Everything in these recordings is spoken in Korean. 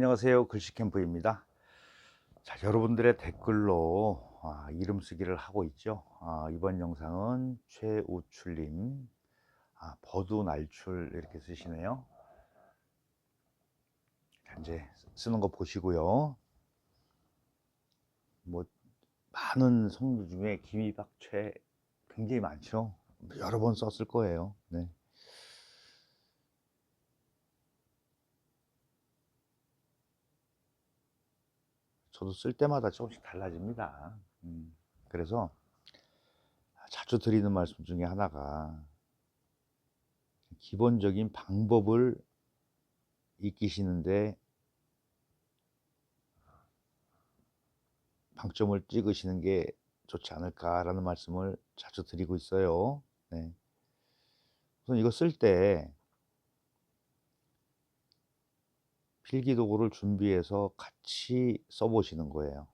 안녕하세요. 글씨캠프입니다. 자, 여러분들의 댓글로 아, 이름 쓰기를 하고 있죠. 아, 이번 영상은 최우출님, 아, 버두날출 이렇게 쓰시네요. 자, 이제 쓰는 거 보시고요. 뭐 많은 성류 중에 기미박최 굉장히 많죠. 여러 번 썼을 거예요. 네. 저도 쓸 때마다 조금씩 달라집니다. 음, 그래서 자주 드리는 말씀 중에 하나가 기본적인 방법을 익히시는데 방점을 찍으시는 게 좋지 않을까라는 말씀을 자주 드리고 있어요. 네. 우선 이거 쓸 때 필기 도구를 준비해서 같이 써보시는 거예요.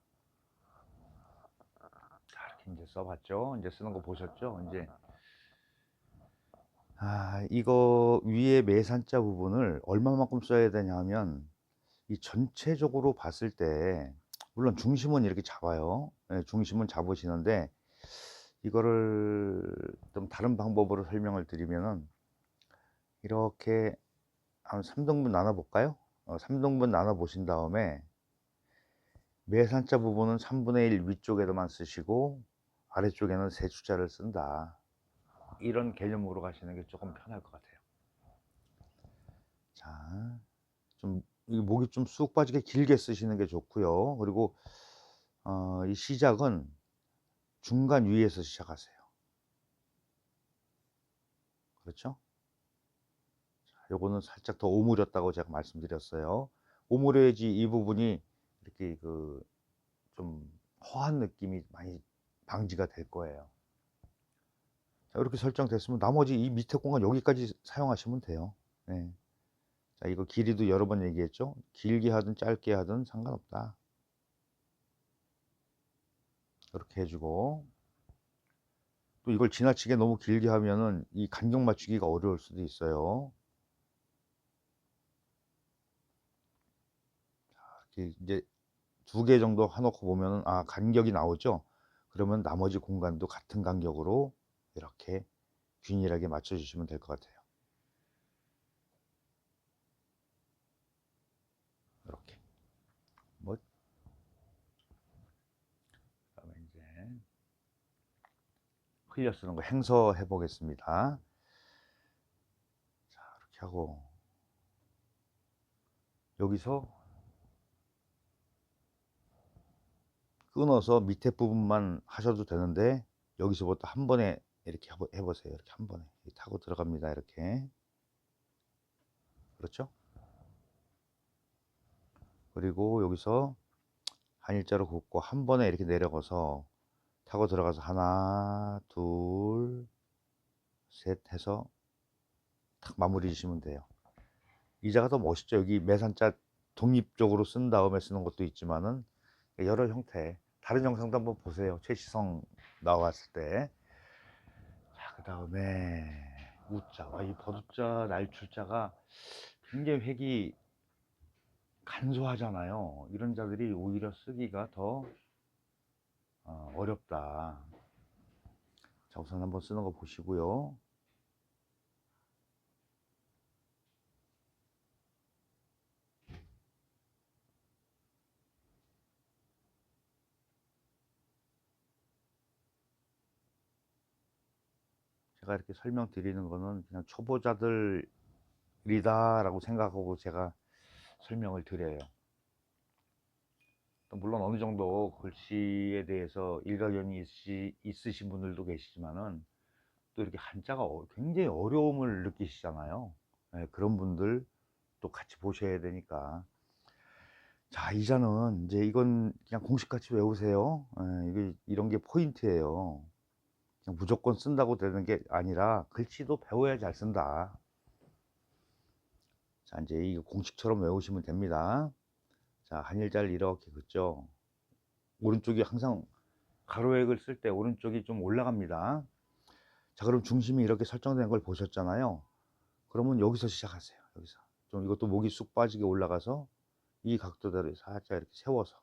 자, 이렇게 이제 써봤죠. 이제 쓰는 거 보셨죠? 이제 아, 이거 위에 매산자 부분을 얼마만큼 써야 되냐면 이 전체적으로 봤을 때 물론 중심은 이렇게 잡아요. 네, 중심은 잡으시는데 이거를 좀 다른 방법으로 설명을 드리면은 이렇게 한 3등분 나눠 볼까요? 어, 3등분 나눠 보신 다음에 매산자 부분은 3분의 1 위쪽에도만 쓰시고 아래쪽에는 세 숫자를 쓴다. 이런 개념으로 가시는 게 조금 편할 것 같아요. 자, 좀이 목이 좀 쑥 빠지게 길게 쓰시는 게 좋고요. 그리고 어, 이 시작은 중간 위에서 시작하세요. 그렇죠? 자, 요거는 살짝 더 오므렸다고 제가 말씀드렸어요. 오므려야지 이 부분이 이렇게 그 좀 허한 느낌이 많이 방지가 될 거예요. 자, 이렇게 설정됐으면 나머지 이 밑에 공간 여기까지 사용하시면 돼요. 네. 자, 이거 길이도 여러 번 얘기했죠. 길게 하든 짧게 하든 상관없다. 이렇게 해주고 또 이걸 지나치게 너무 길게 하면은 이 간격 맞추기가 어려울 수도 있어요. 자, 이제 두 개 정도 해놓고 보면은 아 간격이 나오죠. 그러면 나머지 공간도 같은 간격으로 이렇게 균일하게 맞춰주시면 될 것 같아요. 이렇게 뭐 그다음에 이제 흘려 쓰는 거 행서 해 보겠습니다. 자 이렇게 하고 여기서 끊어서 밑에 부분만 하셔도 되는데 여기서부터 한 번에 이렇게 해보세요. 이렇게 한 번에 타고 들어갑니다. 이렇게 그렇죠? 그리고 여기서 한 일자로 긋고 한 번에 이렇게 내려가서 타고 들어가서 하나, 둘, 셋 해서 탁 마무리 지시면 돼요. 이자가 더 멋있죠. 여기 매산자 독립적으로 쓴 다음에 쓰는 것도 있지만은 여러 형태. 다른 영상도 한번 보세요. 최시성 나왔을 때. 자, 그 다음에 우자. 와, 이 버두자, 날출자가 굉장히 획이 간소하잖아요. 이런 자들이 오히려 쓰기가 더 어, 어렵다. 자, 우선 한번 쓰는 거 보시고요. 제가 이렇게 설명드리는 거는 그냥 초보자들이다라고 생각하고 제가 설명을 드려요. 또 물론 어느 정도 글씨에 대해서 일가견이 있으신 분들도 계시지만은 또 이렇게 한자가 어- 굉장히 어려움을 느끼시잖아요. 네, 그런 분들 또 같이 보셔야 되니까. 자, 이자는 이제 이건 그냥 공식같이 외우세요. 네, 이게 이런 게 포인트예요. 무조건 쓴다고 되는 게 아니라 글씨도 배워야 잘 쓴다. 자, 이제 이거 공식처럼 외우시면 됩니다. 자, 한일자를 이렇게 긋죠. 오른쪽이 항상 가로획을 쓸 때 오른쪽이 좀 올라갑니다. 자, 그럼 중심이 이렇게 설정된 걸 보셨잖아요. 그러면 여기서 시작하세요. 여기서. 좀 이것도 목이 쑥 빠지게 올라가서 이 각도대로 살짝 이렇게 세워서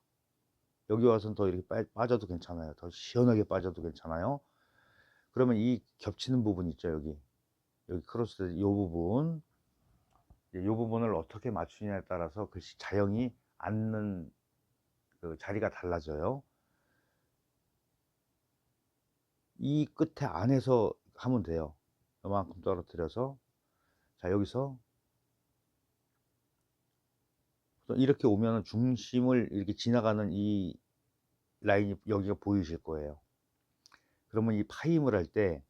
여기 와서는 더 이렇게 빠, 빠져도 괜찮아요. 더 시원하게 빠져도 괜찮아요. 그러면 이 겹치는 부분 있죠 여기 여기 크로스 이 부분 이 부분을 어떻게 맞추냐에 따라서 글씨 자형이 앉는 그 자리가 달라져요. 이 끝에 안에서 하면 돼요. 이만큼 떨어뜨려서 자 여기서 이렇게 오면 중심을 이렇게 지나가는 이 라인이 여기가 보이실 거예요. 그러면 이 파임을 할 때,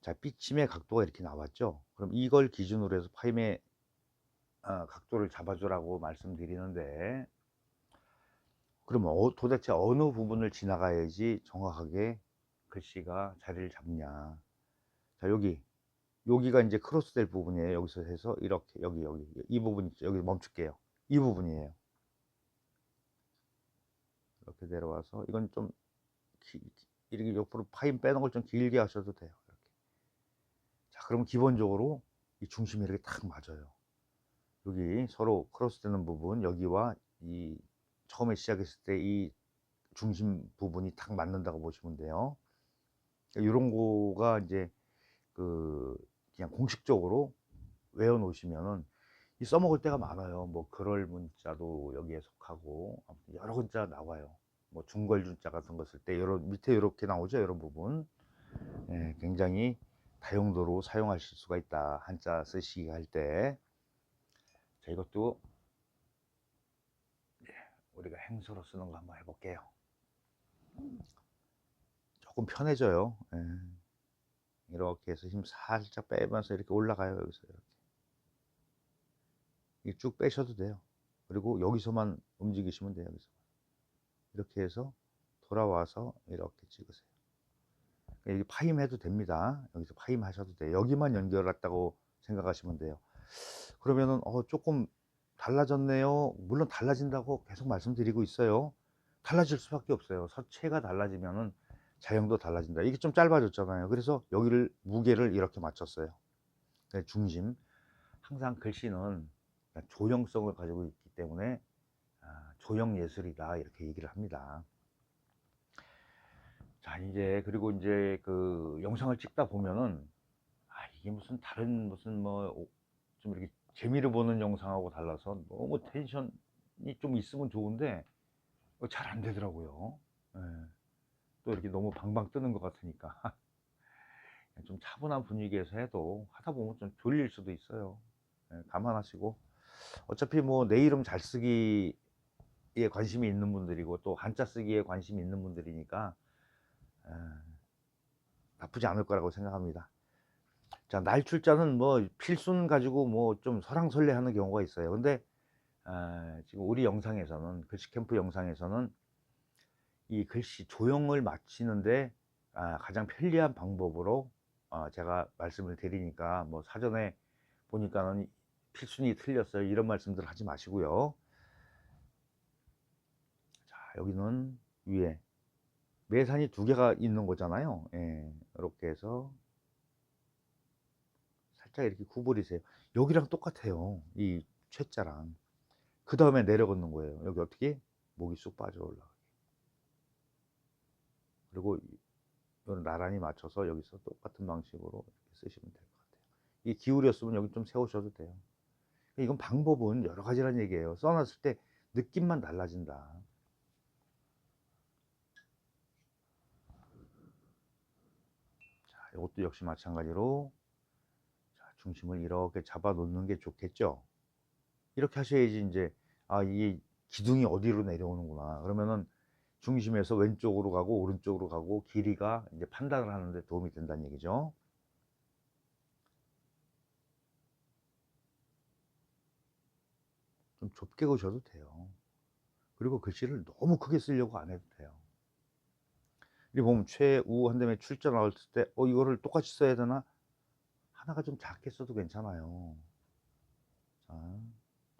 자, 삐침의 각도가 이렇게 나왔죠? 그럼 이걸 기준으로 해서 파임의 어, 각도를 잡아주라고 말씀드리는데, 그러면 어, 도대체 어느 부분을 지나가야지 정확하게 글씨가 자리를 잡냐. 자, 여기. 여기가 이제 크로스 될 부분이에요. 여기서 해서 이렇게, 여기, 여기. 이 부분 있죠? 여기 멈출게요. 이 부분이에요. 이렇게 내려와서, 이건 좀 기, 이렇게 옆으로 파인 빼는 걸좀 길게 하셔도 돼요. 이렇게. 자, 그러면 기본적으로 이 중심이 이렇게 딱 맞아요. 여기 서로 크로스 되는 부분, 여기와 이 처음에 시작했을 때 이 중심 부분이 딱 맞는다고 보시면 돼요. 이런 거가 이제 그 그냥 공식적으로 외워 놓으시면은 이 써먹을 때가 많아요. 뭐 그럴 문자도 여기에 속하고 여러 문자 나와요. 뭐 중걸준자 같은 거쓸때 이런 밑에 이렇게 나오죠? 이런 부분. 예, 굉장히 다용도로 사용하실 수가 있다. 한자 쓰시기 할때. 자 이것도 예, 우리가 행수로 쓰는 거 한번 해볼게요. 조금 편해져요. 예. 이렇게 해서 힘 살짝 빼면서 이렇게 올라가요 여기서 이렇게 쭉 빼셔도 돼요. 그리고 여기서만 움직이시면 돼요 여기서 이렇게 해서 돌아와서 이렇게 찍으세요. 여기 파임 해도 됩니다. 여기서 파임 하셔도 돼요. 여기만 연결했다고 생각하시면 돼요. 그러면은 어 조금 달라졌네요. 물론 달라진다고 계속 말씀드리고 있어요. 달라질 수밖에 없어요. 서체가 달라지면은 자형도 달라진다. 이게 좀 짧아졌잖아요. 그래서 여기를 무게를 이렇게 맞췄어요. 중심. 항상 글씨는 조형성을 가지고 있기 때문에 조형 예술이다 이렇게 얘기를 합니다. 자 이제 그리고 이제 그 영상을 찍다 보면은 아 이게 무슨 다른 무슨 뭐 좀 이렇게 재미를 보는 영상하고 달라서 너무 텐션이 좀 있으면 좋은데 잘 안 되더라고요. 예. 또 이렇게 너무 방방 뜨는 것 같으니까 좀 차분한 분위기에서 해도 하다 보면 좀 졸릴 수도 있어요. 예, 감안하시고 어차피 뭐 내 이름 잘 쓰기 에 관심이 있는 분들이고 또 한자 쓰기에 관심이 있는 분들이니까 에, 나쁘지 않을 거라고 생각합니다. 자, 날 출자는 뭐 필순 가지고 뭐 좀 설랑설레하는 경우가 있어요. 근데 에, 지금 우리 영상에서는 글씨 캠프 영상에서는 이 글씨 조형을 맞히는데 아, 가장 편리한 방법으로 어, 제가 말씀을 드리니까 뭐 사전에 보니까는 필순이 틀렸어요. 이런 말씀들 하지 마시고요. 여기는 위에 매산이 두 개가 있는 거잖아요. 예, 이렇게 해서 살짝 이렇게 구부리세요. 여기랑 똑같아요. 이 최자랑. 그 다음에 내려 걷는 거예요. 여기 어떻게? 목이 쑥 빠져 올라가게. 그리고 이건 나란히 맞춰서 여기서 똑같은 방식으로 쓰시면 될 것 같아요. 이 기울였으면 여기 좀 세우셔도 돼요. 이건 방법은 여러 가지란 얘기예요. 써놨을 때 느낌만 달라진다. 이것도 역시 마찬가지로 자, 중심을 이렇게 잡아 놓는 게 좋겠죠? 이렇게 하셔야지 이제 아 이게 기둥이 어디로 내려오는구나. 그러면은 중심에서 왼쪽으로 가고 오른쪽으로 가고 길이가 이제 판단을 하는데 도움이 된다는 얘기죠? 좀 좁게 그셔도 돼요. 그리고 글씨를 너무 크게 쓰려고 안 해도 돼요 이 보면 최우 한 다음에 출자 나왔을 때, 어, 이거를 똑같이 써야 되나? 하나가 좀 작게 써도 괜찮아요. 자,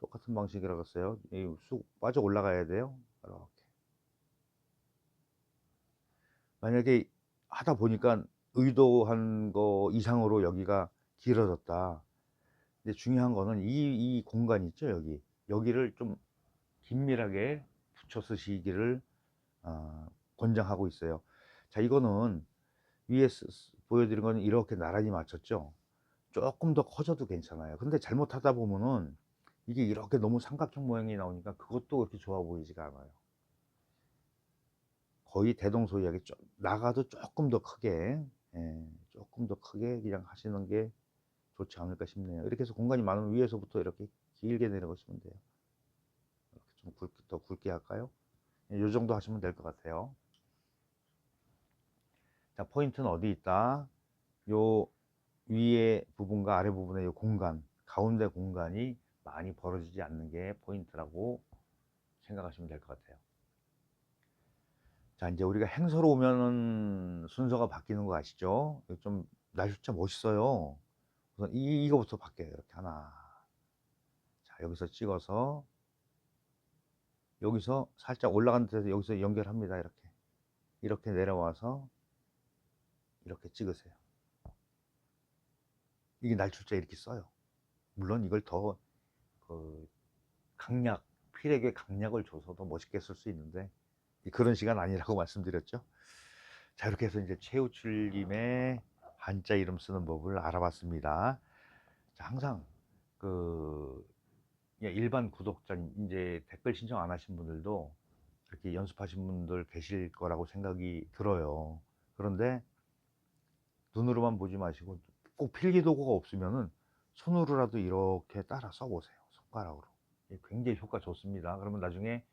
똑같은 방식이라고 했어요. 쑥 빠져 올라가야 돼요. 이렇게. 만약에 하다 보니까 의도한 거 이상으로 여기가 길어졌다. 근데 중요한 거는 이, 이 공간 있죠, 여기. 여기를 좀 긴밀하게 붙여 쓰시기를 어, 권장하고 있어요. 자, 이거는 위에 보여드린 거는 이렇게 나란히 맞췄죠. 조금 더 커져도 괜찮아요. 근데 잘못하다 보면은 이게 이렇게 너무 삼각형 모양이 나오니까 그것도 그렇게 좋아 보이지가 않아요. 거의 대동소이하게 좀 나가도 조금 더 크게, 예, 조금 더 크게 그냥 하시는 게 좋지 않을까 싶네요. 이렇게 해서 공간이 많으면 위에서부터 이렇게 길게 내려가시면 돼요. 이렇게 좀 굵게, 더 굵게 할까요? 예, 요 정도 하시면 될 것 같아요. 자, 포인트는 어디 있다? 요 위에 부분과 아래 부분의 요 공간, 가운데 공간이 많이 벌어지지 않는 게 포인트라고 생각하시면 될 것 같아요. 자, 이제 우리가 행서로 오면은 순서가 바뀌는 거 아시죠? 좀 날짜 멋있어요. 우선 이, 이거부터 바뀌어요. 이렇게 하나. 자, 여기서 찍어서 여기서 살짝 올라간 데서 여기서 연결합니다. 이렇게. 이렇게 내려와서 이렇게 찍으세요. 이게 날출자 이렇게 써요. 물론 이걸 더 그 강약, 필에게 강약을 줘서도 멋있게 쓸 수 있는데 그런 시간 아니라고 말씀드렸죠. 자, 이렇게 해서 이제 최우출님의 한자 이름 쓰는 법을 알아봤습니다. 자, 항상 그 일반 구독자님 이제 댓글 신청 안 하신 분들도 이렇게 연습하신 분들 계실 거라고 생각이 들어요. 그런데 눈으로만 보지 마시고 꼭 필기 도구가 없으면은 손으로라도 이렇게 따라 써보세요. 손가락으로. 굉장히 효과 좋습니다. 그러면 나중에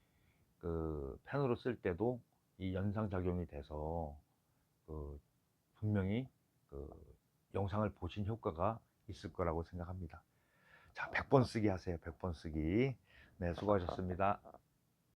그 펜으로 쓸 때도 이 연상 작용이 돼서 그 분명히 그 영상을 보신 효과가 있을 거라고 생각합니다. 자, 100번 쓰기 하세요. 100번 쓰기. 네, 수고하셨습니다.